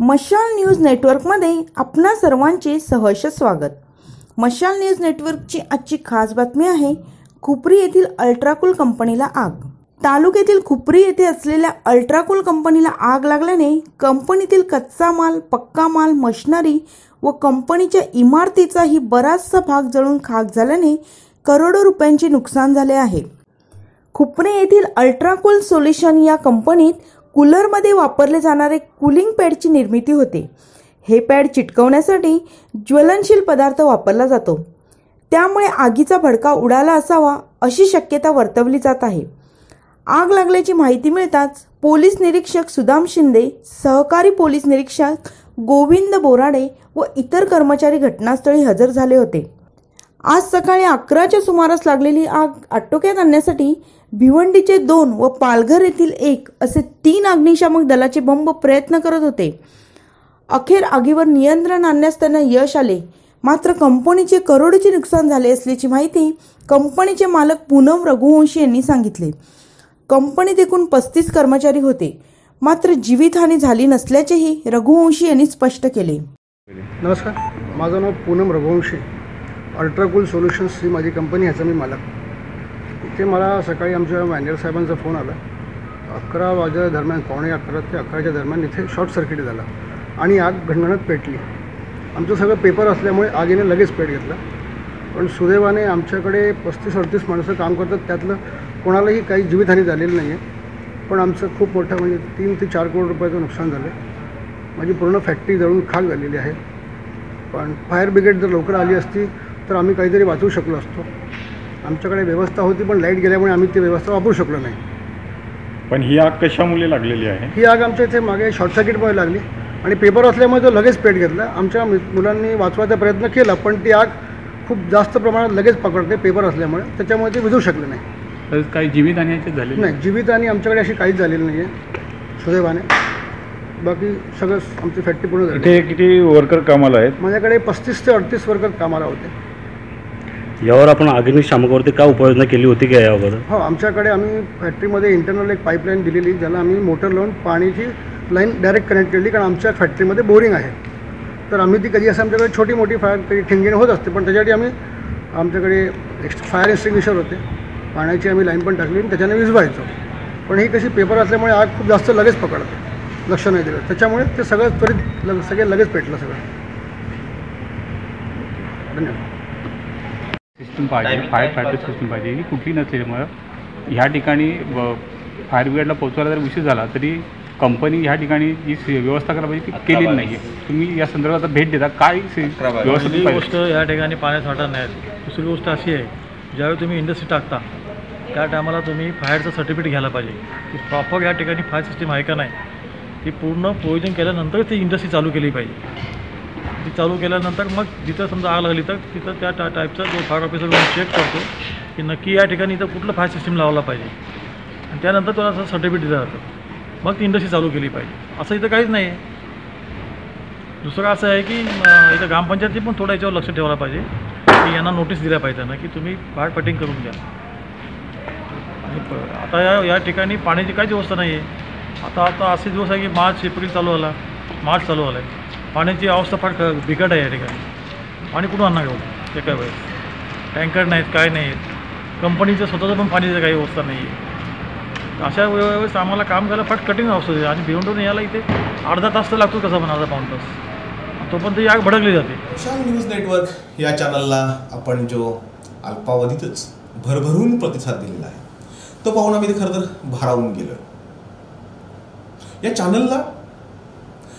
मशाल न्यूज नेटवर्कमध्ये आपणा सर्वांचे सहर्ष स्वागत. मशाल न्यूज नेटवर्कची आजची खास बातमी आहे खुपरी येथील अल्ट्राकूल कंपनीला आग. तालुक्यातील खुपरी येथे असलेल्या अल्ट्राकूल कंपनीला आग लागल्याने कंपनीतील कच्चा माल पक्का माल मशिनरी व कंपनीच्या इमारतीचाही बराचसा भाग जळून खाक झाल्याने करोडो रुपयांचे नुकसान झाले आहे. खुपणे येथील अल्ट्राकूल सोल्युशन या कंपनीत कूलरमध्ये वापरले जाणारे कूलिंग पॅडची निर्मिती होते. हे पॅड चिटकवण्यासाठी ज्वलनशील पदार्थ वापरला जातो. त्यामुळे आगीचा भडका उडाला असावा अशी शक्यता वर्तवली जात आहे. आग लागल्याची माहिती मिळताच पोलीस निरीक्षक सुदाम शिंदे सहकारी पोलीस निरीक्षक गोविंद बोराडे व इतर कर्मचारी घटनास्थळी हजर झाले होते. आज सकाळी अकराच्या सुमारास लागलेली आग आटोक्यात आणण्यासाठी भिवंडीचे दोन व पालघर येथील एक असे तीन अग्निशामक दलाचे बंब प्रयत्न करत होते. अखेर आगीवर नियंत्रण आणण्यास त्यांना यश आले. मात्र कंपनीचे करोडोचे नुकसान झाले असल्याची माहिती कंपनीचे मालक पूनम रघुवंशी यांनी सांगितले. कंपनीत एकूण पस्तीस कर्मचारी होते. मात्र जीवितहानी झाली नसल्याचेही रघुवंशी यांनी स्पष्ट केले. नमस्कार. माझं नाव पूनम रघुवंशी. अल्ट्राकूल सोल्युशन्स ही माझी कंपनी ह्याचा मी मालक. ते मला सकाळी आमच्या मॅनेजर साहेबांचा फोन आला. अकरा वाजे दरम्यान पावणे अकरा ते अकराच्या दरम्यान इथे शॉर्ट सर्किट झाला आणि आग घणघणत पेटली. आमचं सगळं पेपर असल्यामुळे आगीने लगेच पेट घेतला. पण सुदैवाने आमच्याकडे पस्तीस अडतीस माणसं काम करतात त्यातलं कोणालाही काही जीवितहानी झालेली नाही आहे पण आमचं खूप मोठं म्हणजे तीन ते चार करोड रुपयाचं नुकसान झालं. माझी पूर्ण फॅक्टरी जळून खाक झालेली आहे. पण फायर ब्रिगेड जर लवकर आली असती तर आम्ही काहीतरी वाचवू शकलो असतो. आमच्याकडे व्यवस्था होती पण लाइट गेल्यामुळे आम्ही ती व्यवस्था वापरू शकलो नाही. पण ही आग कशामुळे लागलेली आहे? ही आग आमच्या इथे मागे शॉर्ट सर्किटमुळे लागली. आणि पेपर असल्यामुळे तो लगेच पेट घेतला. आमच्या मि- मुलांनी वाचवायचा प्रयत्न केला पण ती आग खूप जास्त प्रमाणात लगेच पकडते पेपर असल्यामुळे. त्याच्यामुळे ते विझू शकले नाही. तर काही जीवितहानीचे झाले नाही? जीवित आणि आमच्याकडे अशी काहीच झालेली नाही आहे सुदैवाने. बाकी सगळं आमची फॅक्टरी पूर्ण झाली. इथे किती वर्कर कामाला आहेत? माझ्याकडे पस्तीस ते अडतीस वर्कर कामाला होते. यावर आपण अग्निशामकावरती का उपाययोजना केली होती का यावर हो आमच्याकडे आम्ही फॅक्टरीमध्ये इंटरनल एक पाईपलाईन दिलेली ज्याला आम्ही मोटर लावून पाण्याची लाईन डायरेक्ट कनेक्ट केली कारण आमच्या फॅक्टरीमध्ये बोरिंग आहे. तर आम्ही ती कधी असं आमच्याकडे छोटी मोठी फायर कधी ठिणगिणी होत असते पण त्याच्यासाठी आम्ही आमच्याकडे एक्स्ट फायर एक्स्टिंग्विशर होते. पाण्याची आम्ही लाईन पण टाकली आणि त्याच्याने विजवायचो पण ही कशी पेपर असल्यामुळे आग खूप जास्त लगेच पकडते लक्ष नाही दिलं. त्याच्यामुळे ते सगळं त्वरित लग सगळे लगेच पेटलं सगळं. धन्यवाद. सिस्टम पाहिजे फायर फायटर सिस्टम पाहिजे. ही कुठली नसल्यामुळं ह्या ठिकाणी फायर ब्रिगेडला पोहोचवायला जर उशीर झाला तरी कंपनी ह्या ठिकाणी जी से- व्यवस्था करायला पाहिजे ती केलेली नाही आहे तुम्ही या संदर्भात भेट देता. काय से- व्यवस्था गोष्ट या ठिकाणी पाण्यात साठा नाही दुसरी गोष्ट अशी आहे ज्यावेळी तुम्ही इंडस्ट्री टाकता त्या टायमाला तुम्ही फायरचं सर्टिफिकेट घ्यायला पाहिजे. की प्रॉपर या ठिकाणी फायर सिस्टीम आहे का नाही ती पूर्ण प्रोविजन केल्यानंतर ती इंडस्ट्री चालू केली पाहिजे. ती चालू केल्यानंतर मग जिथं समजा आग लागली तर तिथं त्या टा टाईपचा जो फायर ऑफिसर चेक करतो की नक्की या ठिकाणी इथं कुठलं फायर सिस्टीम लावला पाहिजे. आणि त्यानंतर तुला असं सर्टिफिकेट दिलं जातं. मग ती इंडस्ट्री चालू केली पाहिजे. असं इथं काहीच नाही आहे दुसरं असं आहे की इथं ग्रामपंचायती पण थोडं याच्यावर लक्ष ठेवायला पाहिजे. की यांना नोटीस दिल्या पाहिजे ना की तुम्ही फायर कटिंग करून द्या आणि आता या या ठिकाणी पाण्याची काहीच व्यवस्था नाही आहे आता आता असे दिवस आहे की मार्च एप्रिल चालू झाला. मार्च चालू झाला आहे पाण्याची अवस्था फार बिकट आहे या ठिकाणी. पाणी कुठून आणणार घेऊ हो? एका वेळेस. टँकर नाहीत काय नाही आहेत कंपनीचं स्वतःचं पण पाण्याची काही व्यवस्था नाही आहे अशा वेळेस आम्हाला काम करायला फार कठीण अवस्था आहे आणि भिवंडून यायला इथे अर्धा तास तर लागतो कसा पण अर्धा पाऊन तास. तोपर्यंत ती आग भडकली जाते. विशाल न्यूज नेटवर्क या चॅनलला आपण जो अल्पावधीतच भरभरून प्रतिसाद दिलेला आहे तो पाहून आम्ही ते खरं तर भारावून गेलो या चॅनलला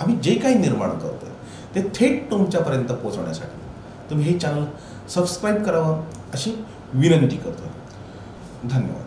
आम्ही जे काही निर्माण करतोय ते थेट तुमच्यापर्यंत पोहोचवण्यासाठी. तुम्ही हे चॅनल सबस्क्राईब करावं अशी विनंती करतो धन्यवाद.